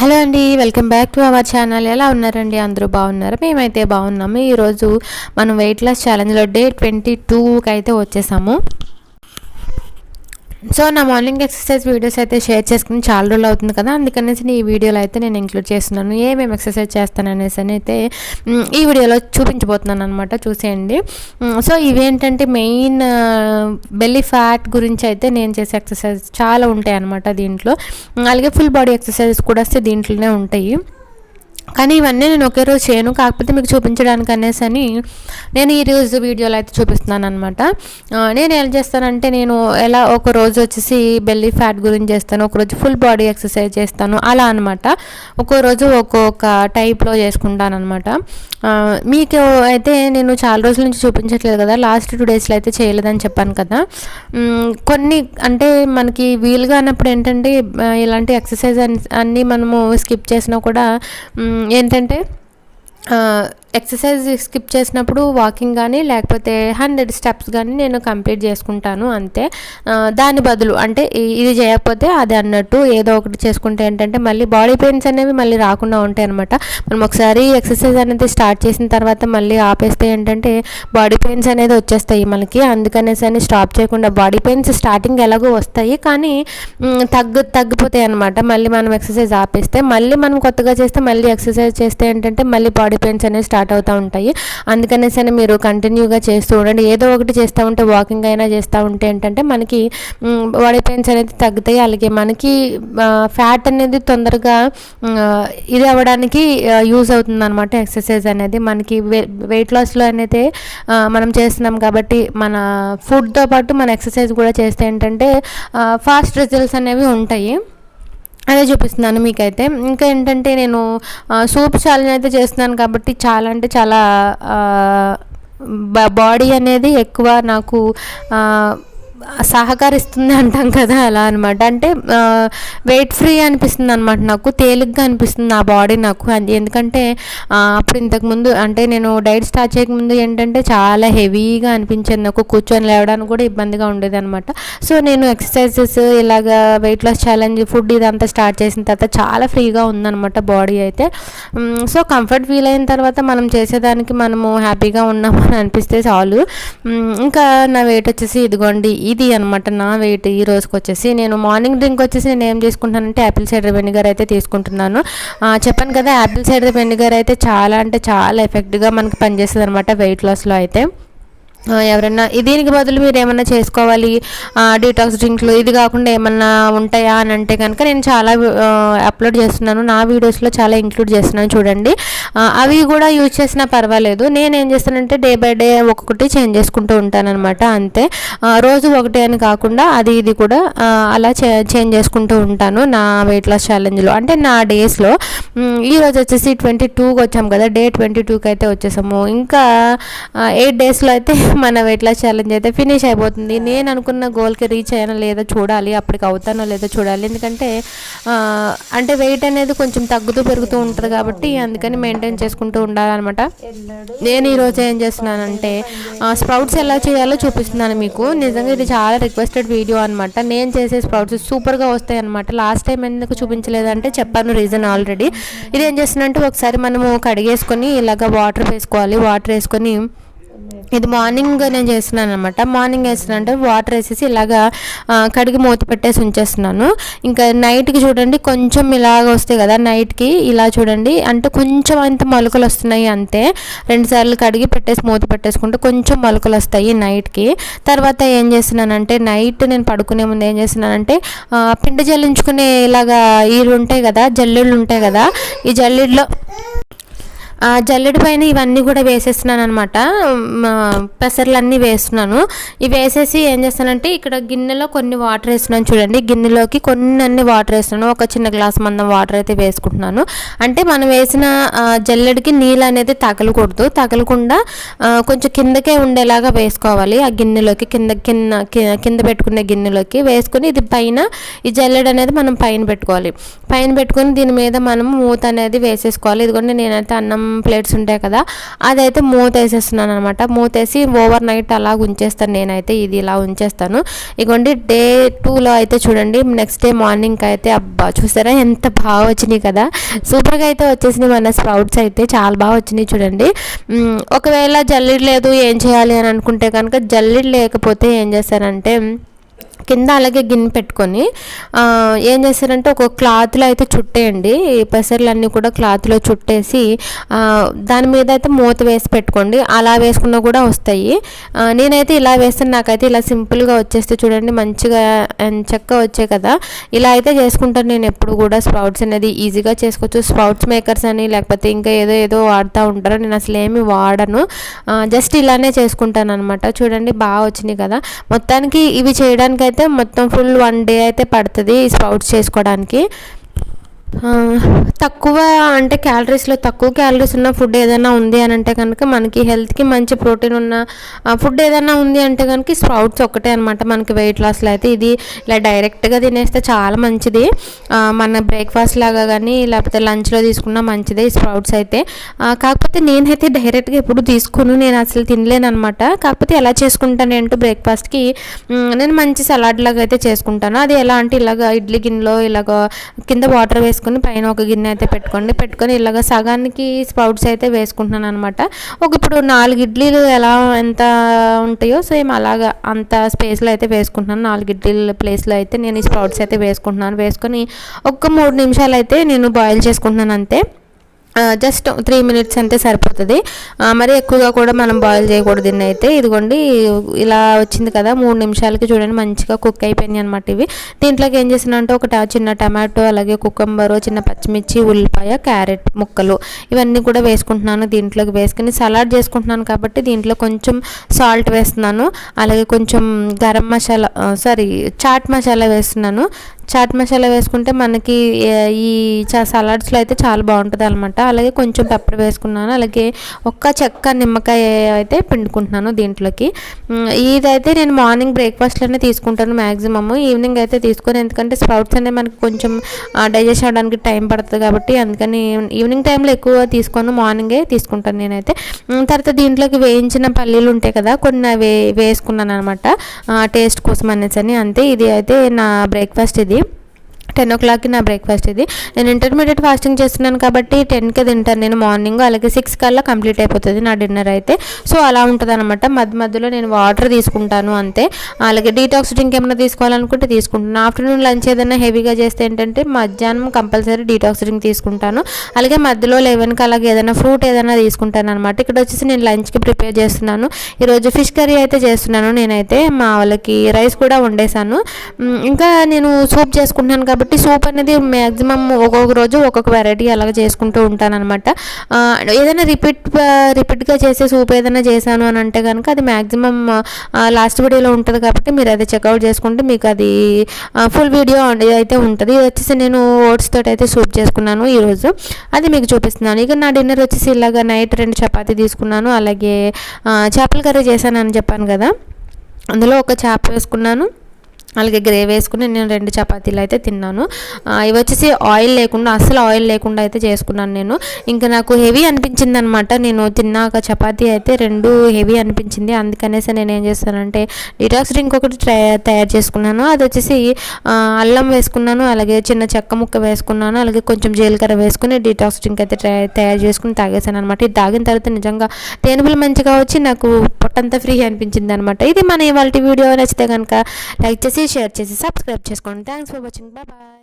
Hello అండి welcome back to our channel. ఎలా ఉన్నారండి? అందరూ బాగున్నారు? మేమైతే బాగున్నాము. ఈరోజు మనం వెయిట్ లాస్ ఛాలెంజ్లో డే ట్వంటీ టూకి అయితే వచ్చేసాము. సో నా మార్నింగ్ ఎక్సర్సైజ్ వీడియోస్ అయితే షేర్ చేసుకుని చాలా రోజులు అవుతుంది కదా అందుకనేసి ఈ వీడియోలో అయితే నేను ఇంక్లూడ్ చేస్తున్నాను. ఏమేమి ఎక్సర్సైజ్ చేస్తాను అనేసి అని అయితే ఈ వీడియోలో చూపించబోతున్నాను అనమాట చూసేయండి. సో ఇవేంటంటే మెయిన్ బెల్లీ ఫ్యాట్ గురించి అయితే నేను చేసే ఎక్సర్సైజ్ చాలా ఉంటాయి అనమాట దీంట్లో అలాగే ఫుల్ బాడీ ఎక్సర్సైజెస్ కూడా వస్తే దీంట్లోనే ఉంటాయి. కానీ ఇవన్నీ నేను ఒకే రోజు చేయను. కాకపోతే మీకు చూపించడానికి అనేసి అని నేను ఈ రోజు వీడియోలో అయితే చూపిస్తున్నాను అనమాట నేను ఎలా చేస్తానంటే నేను ఎలా ఒక రోజు వచ్చేసి బెల్లీ ఫ్యాట్ గురించి చేస్తాను ఒక రోజు ఫుల్ బాడీ ఎక్సర్సైజ్ చేస్తాను అలా అనమాట ఒక్కో రోజు ఒక్కొక్క టైప్లో చేసుకుంటాను అనమాట మీకు అయితే నేను చాలా రోజుల నుంచి చూపించట్లేదు కదా లాస్ట్ టూ డేస్లో అయితే చేయలేదని చెప్పాను కదా. కొన్ని అంటే మనకి వీలుగా అన్నప్పుడు ఏంటంటే ఇలాంటి ఎక్సర్సైజ్ అన్నీ మనము స్కిప్ చేసినా కూడా ఏంటంటే ఎక్సర్సైజ్ స్కిప్ చేసినప్పుడు వాకింగ్ కానీ లేకపోతే హండ్రెడ్ స్టెప్స్ కానీ నేను కంప్లీట్ చేసుకుంటాను అంతే. దాని బదులు అంటే ఇది చేయకపోతే అది అన్నట్టు ఏదో ఒకటి చేసుకుంటే ఏంటంటే మళ్ళీ బాడీ పెయిన్స్ అనేవి మళ్ళీ రాకుండా ఉంటాయి అనమాట మనం ఒకసారి ఎక్సర్సైజ్ అనేది స్టార్ట్ చేసిన తర్వాత మళ్ళీ ఆపేస్తే ఏంటంటే బాడీ పెయిన్స్ అనేది వచ్చేస్తాయి మనకి. అందుకనేసి అని స్టాప్ చేయకుండా బాడీ పెయిన్స్ స్టార్టింగ్ ఎలాగో వస్తాయి కానీ తగ్గు తగ్గిపోతాయి అనమాట మళ్ళీ మనం ఎక్సర్సైజ్ ఆపేస్తే మళ్ళీ మనం కొత్తగా చేస్తే మళ్ళీ ఎక్సర్సైజ్ చేస్తే ఏంటంటే మళ్ళీ బాడీ పెయిన్స్ అనేవి స్టార్ట్ స్టార్ట్ అవుతూ ఉంటాయి. అందుకనేసైనా మీరు కంటిన్యూగా చేస్తూ ఉండండి. ఏదో ఒకటి చేస్తూ ఉంటే వాకింగ్ అయినా చేస్తూ ఉంటే ఏంటంటే మనకి బాడీ పెయిన్స్ అనేది తగ్గుతాయి. అలాగే మనకి ఫ్యాట్ అనేది తొందరగా ఇది అవ్వడానికి యూజ్ అవుతుంది అనమాట ఎక్సర్సైజ్ అనేది. మనకి వెయిట్ లాస్లో అనేది మనం చేస్తున్నాం కాబట్టి మన ఫుడ్తో పాటు మన ఎక్సర్సైజ్ కూడా చేస్తే ఏంటంటే ఫాస్ట్ రిజల్ట్స్ అనేవి ఉంటాయి. అదే చూపిస్తున్నాను మీకైతే. ఇంకా ఏంటంటే నేను సూప్ ఛాలెంజ్ అయితే చేస్తున్నాను కాబట్టి చాలా అంటే చాలా బాడీ అనేది ఎక్కువ నాకు సహకరిస్తుంది అంటాం కదా అలా అనమాట అంటే వెయిట్ ఫ్రీ అనిపిస్తుంది అనమాట నాకు తేలిగ్గా అనిపిస్తుంది నా బాడీ నాకు. అది ఎందుకంటే అప్పుడు ఇంతకుముందు అంటే నేను డైట్ స్టార్ట్ చేయకముందు ఏంటంటే చాలా హెవీగా అనిపించేది నాకు. కూర్చొని లేవడానికి కూడా ఇబ్బందిగా ఉండేది అనమాట సో నేను ఎక్సర్సైజెస్ ఇలాగా వెయిట్ లాస్ ఛాలెంజ్ ఫుడ్ ఇదంతా స్టార్ట్ చేసిన తర్వాత చాలా ఫ్రీగా ఉందన్నమాట బాడీ అయితే. సో కంఫర్ట్ ఫీల్ అయిన తర్వాత మనం చేసేదానికి మనము హ్యాపీగా ఉన్నామని అనిపిస్తే చాలు. ఇంకా నా వెయిట్ వచ్చేసి ఇదిగోండి ఇది అనమాట నా వెయిట్ ఈ రోజుకి వచ్చేసి నేను మార్నింగ్ డ్రింక్ వచ్చేసి నేను ఏం చేసుకుంటానంటే యాపిల్ సైడర్ వెనిగర్ అయితే తీసుకుంటున్నాను. చెప్పాను కదా యాపిల్ సైడర్ వెనిగర్ అయితే చాలా అంటే చాలా ఎఫెక్ట్గా మనకి పనిచేస్తుంది అనమాట వెయిట్ లాస్లో అయితే. ఎవరైనా దీనికి బదులు మీరు ఏమన్నా చేసుకోవాలి? డీటాక్స్ డ్రింక్లు ఇది కాకుండా ఏమన్నా ఉంటాయా అని అంటే కనుక నేను చాలా అప్లోడ్ చేస్తున్నాను. నా వీడియోస్లో చాలా ఇంక్లూడ్ చేస్తున్నాను చూడండి. అవి కూడా యూజ్ చేసినా పర్వాలేదు. నేను ఏం చేస్తానంటే డే బై డే ఒక్కొక్కటి చేంజ్ చేసుకుంటూ ఉంటానన్నమాట అంతే. రోజు ఒకటి అని కాకుండా అది ఇది కూడా అలా చే చేంజ్ చేసుకుంటూ ఉంటాను నా వెయిట్ లాస్ ఛాలెంజ్లో అంటే నా డేస్లో ఈరోజు వచ్చేసి ట్వంటీ టూకి వచ్చాము కదా డే ట్వంటీ టూకి అయితే వచ్చేసాము. ఇంకా ఎయిట్ డేస్లో అయితే మన వెయిట్ లాస్ ఛాలెంజ్ అయితే ఫినిష్ అయిపోతుంది. నేను అనుకున్న గోల్కి రీచ్ అయ్యానో లేదో చూడాలి అప్పటికి అవుతానో లేదో చూడాలి. ఎందుకంటే అంటే వెయిట్ అనేది కొంచెం తగ్గుతూ పెరుగుతూ ఉంటుంది కాబట్టి అందుకని మెయింటైన్ చేసుకుంటూ ఉండాలన్నమాట. నేను ఈరోజు ఏం చేస్తున్నానంటే స్ప్రౌట్స్ ఎలా చేయాలో చూపిస్తున్నాను మీకు. నిజంగా ఇది చాలా రిక్వెస్టెడ్ వీడియో అనమాట నేను చేసే స్ప్రౌట్స్ సూపర్గా వస్తాయి అనమాట లాస్ట్ టైం ఎందుకు చూపించలేదంటే చెప్పాను రీజన్ ఆల్రెడీ ఇది ఏం చేస్తున్నానంటే ఒకసారి మనము కడిగేసుకొని ఇలాగ వాటర్ వేసుకోవాలి. వాటర్ వేసుకొని ఇది మార్నింగ్ నేను చేస్తున్నాను అనమాట మార్నింగ్ వేస్తున్నానంటే వాటర్ వేసేసి ఇలాగా కడిగి మూత పెట్టేసి ఉంచేస్తున్నాను. ఇంకా నైట్కి చూడండి కొంచెం ఇలాగ వస్తాయి కదా నైట్కి ఇలా చూడండి. అంటే కొంచెం అంత మొలకలు వస్తున్నాయి అంతే. రెండుసార్లు కడిగి పెట్టేసి మూత పెట్టేసుకుంటే కొంచెం మొలకలు వస్తాయి నైట్కి తర్వాత ఏం చేస్తున్నానంటే నైట్ నేను పడుకునే ముందు ఏం చేస్తున్నానంటే పిండి జల్లించుకునే ఇలాగా ఈరు ఉంటాయి కదా జల్లుళ్ళు ఉంటాయి కదా ఈ జల్లెడలో జల్లెడ పైన ఇవన్నీ కూడా వేసేస్తున్నాను అనమాట పెసర్లన్నీ వేస్తున్నాను. ఇవి వేసేసి ఏం చేస్తానంటే ఇక్కడ గిన్నెలో కొన్ని వాటర్ వేస్తున్నాను చూడండి. గిన్నెలోకి కొన్ని అన్ని వాటర్ వేస్తున్నాను. ఒక చిన్న గ్లాస్ మందం వాటర్ అయితే వేసుకుంటున్నాను. అంటే మనం వేసిన జల్లెడికి నీళ్ళు అనేది తగలకూడదు. తగలకుండా కొంచెం కిందకే ఉండేలాగా వేసుకోవాలి. ఆ గిన్నెలోకి కింద కింద కింద పెట్టుకునే గిన్నెలోకి వేసుకుని ఇది పైన ఈ జల్లెడ అనేది మనం పైన పెట్టుకోవాలి. పైన పెట్టుకొని దీని మీద మనం మూత అనేది వేసేసుకోవాలి. ఇదిగోండి నేనైతే అన్నం ప్లేట్స్ ఉంటాయి కదా అదైతే మూత వేసేస్తున్నాను అనమాట మూత వేసి ఓవర్ నైట్ అలా ఉంచేస్తాను నేనైతే ఇది ఇలా ఉంచేస్తాను. ఇగోండి డే టూలో అయితే చూడండి నెక్స్ట్ డే మార్నింగ్ అయితే అబ్బా చూసారా ఎంత బాగా వచ్చినాయి కదా. సూపర్గా అయితే వచ్చేసినాయి మన స్ప్రౌట్స్ అయితే చాలా బాగా వచ్చినాయి చూడండి. ఒకవేళ జల్లెడ లేదు ఏం చేయాలి అని అనుకుంటే కనుక జల్లెడ లేకపోతే ఏం చేస్తారంటే కింద అలాగే గిన్నె పెట్టుకొని ఏం చేస్తారంటే ఒక క్లాత్లో అయితే చుట్టేయండి. పెసర్లన్నీ కూడా క్లాత్లో చుట్టేసి దాని మీద అయితే మూత వేసి పెట్టుకోండి. అలా వేసుకున్నా కూడా వస్తాయి. నేనైతే ఇలా వేస్తాను. నాకైతే ఇలా సింపుల్గా వచ్చేస్తే చూడండి మంచిగా చక్క వచ్చాయి కదా. ఇలా అయితే చేసుకుంటాను నేను ఎప్పుడు కూడా. స్ప్రౌట్స్ అనేది ఈజీగా చేసుకోవచ్చు. స్ప్రౌట్స్ మేకర్స్ అని లేకపోతే ఇంకా ఏదో ఏదో వాడుతూ ఉంటారు. నేను అసలు ఏమి వాడను. జస్ట్ ఇలానే చేసుకుంటాను అనమాట చూడండి బాగా వచ్చినాయి కదా. మొత్తానికి ఇవి చేయడానికి అయితే మొత్తం ఫుల్ వన్ డే అయితే పడుతుంది స్ప్రౌట్స్ చేసుకోవడానికి. తక్కువ అంటే క్యాలరీస్లో తక్కువ క్యాలరీస్ ఉన్న ఫుడ్ ఏదైనా ఉంది అని అంటే కనుక మనకి హెల్త్కి మంచి ప్రోటీన్ ఉన్న ఫుడ్ ఏదైనా ఉంది అంటే కనుక స్ప్రౌట్స్ ఒకటే అనమాట మనకి వెయిట్ లాస్లో అయితే ఇది ఇలా డైరెక్ట్గా తినేస్తే చాలా మంచిది. మన బ్రేక్ఫాస్ట్ లాగా కానీ లేకపోతే లంచ్లో తీసుకున్న మంచిదే ఈ స్ప్రౌట్స్ అయితే. కాకపోతే నేనైతే డైరెక్ట్గా ఎప్పుడు తీసుకుని. నేను అసలు తినలేను అనమాట కాకపోతే ఎలా చేసుకుంటాను ఏంటో బ్రేక్ఫాస్ట్కి నేను మంచి సలాడ్ లాగా అయితే చేసుకుంటాను. అది ఎలా అంటే ఇలాగ ఇడ్లీ గిన్నెలో ఇలాగ కింద వాటర్ వేసుకుని వేసుకుని పైన ఒక గిన్నె అయితే పెట్టుకోండి. పెట్టుకొని ఇలాగ సగానికి స్పౌట్స్ అయితే వేసుకుంటున్నాను అనమాట ఒక ఇప్పుడు నాలుగు ఇడ్లీలు ఎలా ఎంత ఉంటాయో సేమ్ అలాగా అంత స్పేస్లో అయితే వేసుకుంటున్నాను. నాలుగు ఇడ్లీల ప్లేస్లో అయితే నేను ఈ స్ప్రౌట్స్ అయితే వేసుకుంటున్నాను. వేసుకొని ఒక్క మూడు నిమిషాలు అయితే నేను బాయిల్ చేసుకుంటున్నాను అంతే. జస్ట్ త్రీ మినిట్స్ అంటే సరిపోతుంది. మరి ఎక్కువగా కూడా మనం బాయిల్ చేయకూడదు దీన్ని అయితే. ఇదిగోండి ఇలా వచ్చింది కదా మూడు నిమిషాలకి చూడండి మంచిగా కుక్ అయిపోయినాయి అనమాట ఇవి. దీంట్లోకి ఏం చేసినంటే ఒక చిన్న టమాటో అలాగే కుకంబరు చిన్న పచ్చిమిర్చి ఉల్లిపాయ క్యారెట్ ముక్కలు ఇవన్నీ కూడా వేసుకుంటున్నాను దీంట్లోకి వేసుకుని. సలాడ్ చేసుకుంటున్నాను కాబట్టి దీంట్లో కొంచెం సాల్ట్ వేస్తున్నాను. అలాగే కొంచెం గరం మసాలా సారీ చాట్ మసాలా వేస్తున్నాను. చాట్ మసాలా వేసుకుంటే మనకి ఈ సలాడ్స్లో అయితే చాలా బాగుంటుంది అనమాట అలాగే కొంచెం పెప్పర్ వేసుకున్నాను. అలాగే ఒక్క చెక్క నిమ్మకాయ అయితే పిండుకుంటున్నాను దీంట్లోకి. ఇదైతే నేను మార్నింగ్ బ్రేక్ఫాస్ట్లోనే తీసుకుంటాను మ్యాక్సిమమ్ ఈవినింగ్ అయితే తీసుకొని. ఎందుకంటే స్ప్రౌట్స్ అనేవి మనకి కొంచెం డైజెస్ట్ అవ్వడానికి టైం పడుతుంది కాబట్టి అందుకని ఈవినింగ్ టైంలో ఎక్కువ తీసుకోను. మార్నింగే తీసుకుంటాను నేనైతే. తర్వాత దీంట్లోకి వేయించిన పల్లీలు ఉంటాయి కదా కొన్ని వే వేసుకున్నాను అనమాట టేస్ట్ కోసం అనేసి అని అంతే. ఇది అయితే నా బ్రేక్ఫాస్ట్ ఇది. టెన్ ఓ క్లాక్కి నా బ్రేక్ఫాస్ట్ ఇది. నేను ఇంటర్మీడియట్ ఫాస్టింగ్ చేస్తున్నాను కాబట్టి టెన్కే తింటాను. నేను మార్నింగ్ అలాగే సిక్స్ కల్లా కంప్లీట్ అయిపోతుంది నా డిన్నర్ అయితే. సో అలా ఉంటుంది అనమాట మధ్య మధ్యలో నేను వాటర్ తీసుకుంటాను అంతే. అలాగే డీటాక్స్ డ్రింక్ ఏమైనా తీసుకోవాలనుకుంటే తీసుకుంటాను. ఆఫ్టర్నూన్ లంచ్ ఏదైనా హెవీగా చేస్తే ఏంటంటే మధ్యాహ్నం కంపల్సరీ డీటాక్స్ డ్రింక్ తీసుకుంటాను. అలాగే మధ్యలో లెవెన్కి అలాగే ఏదైనా ఫ్రూట్ ఏదైనా తీసుకుంటాను అనమాట ఇక్కడ వచ్చేసి నేను లంచ్కి ప్రిపేర్ చేస్తున్నాను. ఈరోజు ఫిష్ కర్రీ అయితే చేస్తున్నాను నేనైతే. మా వాళ్ళకి రైస్ కూడా వండేసాను ఇంకా నేను సూప్ చేసుకుంటున్నాను కాబట్టి కాబట్టి సూప్ అనేది మ్యాక్సిమం ఒక్కొక్క రోజు ఒక్కొక్క వెరైటీ అలాగ చేసుకుంటూ ఉంటానన్నమాట. ఏదైనా రిపీట్ రిపీట్గా చేసే సూప్ ఏదైనా చేశాను అని అంటే కనుక అది మ్యాక్సిమం లాస్ట్ వీడియోలో ఉంటుంది కాబట్టి మీరు అది చెక్అవుట్ చేసుకుంటే మీకు అది ఫుల్ వీడియో అయితే ఉంటుంది. ఇది వచ్చేసి నేను ఓట్స్ తోటి అయితే సూప్ చేసుకున్నాను ఈరోజు. అది మీకు చూపిస్తున్నాను. ఇక నా డిన్నర్ వచ్చేసి ఇలాగ నైట్ రెండు చపాతీ తీసుకున్నాను. అలాగే చేపల కర్రీ చేశానని చెప్పాను కదా. అందులో ఒక చేప వేసుకున్నాను. అలాగే గ్రేవీ వేసుకుని నేను రెండు చపాతీలు అయితే తిన్నాను. ఇవి వచ్చేసి ఆయిల్ లేకుండా అస్సలు ఆయిల్ లేకుండా అయితే చేసుకున్నాను నేను. ఇంకా నాకు హెవీ అనిపించింది అనమాట నేను తిన్నాక చపాతీ అయితే రెండు హెవీ అనిపించింది. అందుకనేసి నేను ఏం చేస్తానంటే డిటాక్స్ డ్రింక్ ఒకటి తయారు చేసుకున్నాను. అది వచ్చేసి అల్లం వేసుకున్నాను అలాగే చిన్న చెక్క ముక్క వేసుకున్నాను అలాగే కొంచెం జీలకర్ర వేసుకుని డిటాక్స్ డ్రింక్ అయితే తయారు చేసుకుని తాగేశాను అనమాట ఇది తాగిన తర్వాత నిజంగా తేనుపులు మంచిగా వచ్చి నాకు పొట్టంతా ఫ్రీ అనిపించింది అనమాట ఇది మన ఇవాళ వీడియో. నచ్చితే కనుక లైక్ చేసి షేర్ చేసి సబ్స్క్రైబ్ చేసుకోండి thanks for watching bye bye